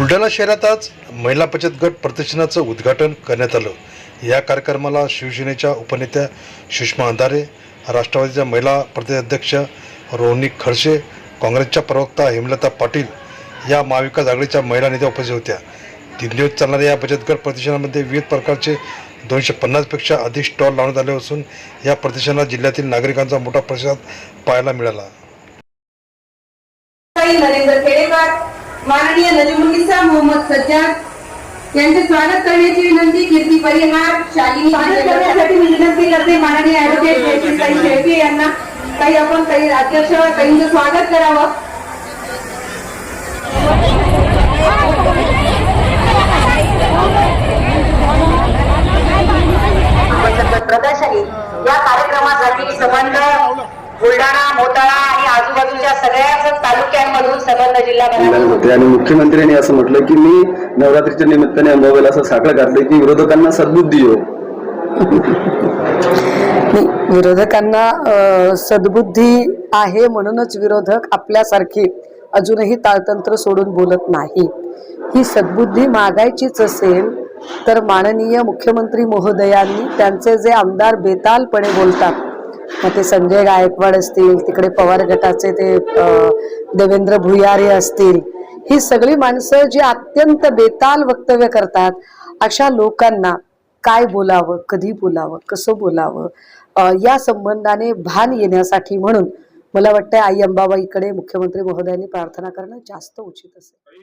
बुलढाणा शहरात आज महिला बचत गट प्रदर्शनाचं उद्घाटन करण्यात आलं. या कार्यक्रमाला शिवसेनेच्या उपनेत्या सुषमा अंधारे राष्ट्रवादीच्या महिला प्रदेशाध्यक्ष रोहिणी खडसे काँग्रेसच्या प्रवक्ता हेमलता पाटील या महाविकास आघाडीच्या महिला नेत्या उपस्थित होत्या. तीन दिवस चालणाऱ्या या बचत गट प्रदर्शनामध्ये विविध प्रकारचे दोनशे पन्नासपेक्षा अधिक स्टॉल लावण्यात आले असून या प्रदर्शनात जिल्ह्यातील नागरिकांचा मोठा प्रतिसाद पाहायला मिळाला. माननीय नजमुनिसा मोहम्मद सज्जाद यांचे स्वागत करण्याची विनंती कीर्ती परिहार शालिनी स्वागत करण्यासाठी मी विनंती करते माननीय ऍडव्होकेट जयश्रीताई शेळके यांना. काही आपण काही अध्यक्ष ताईंचं स्वागत करावं. प्रदर्शनी. या कार्यक्रमासाठी संबंध बुलढाणा मोताळा आणि आजूबाजूच्या सगळ्याच तालुक्यांमधून संबंध जिल्हा मिळाले होते आणि मुख्यमंत्र्यांनी असं म्हटलं की मी नवरात्रीच्या निमित्ताने अंबाबाईला असं साखळ घातलं की विरोधकांना सद्बुद्धी हो. विरोधकांना सद्बुद्धी आहे म्हणूनच विरोधक आपल्यासारखी अजूनही ताळतंत्र सोडून बोलत नाही. ही सद्बुद्धी मागायचीच असेल तर माननीय मुख्यमंत्री महोदयांनी त्यांचे जे आमदार बेतालपणे बोलतात मग ते संजय गायकवाड असतील तिकडे पवार गटाचे ते देवेंद्र भुयारे असतील ही सगळी माणसं जी अत्यंत बेताल वक्तव्य करतात अशा लोकांना काय बोलावं कधी बोलावं कसं बोलावं या संबंधाने भान येण्यासाठी म्हणून मला वाटतं आई अंबाबाईकडे मुख्यमंत्री महोदयांनी प्रार्थना करणं जास्त उचित असेल.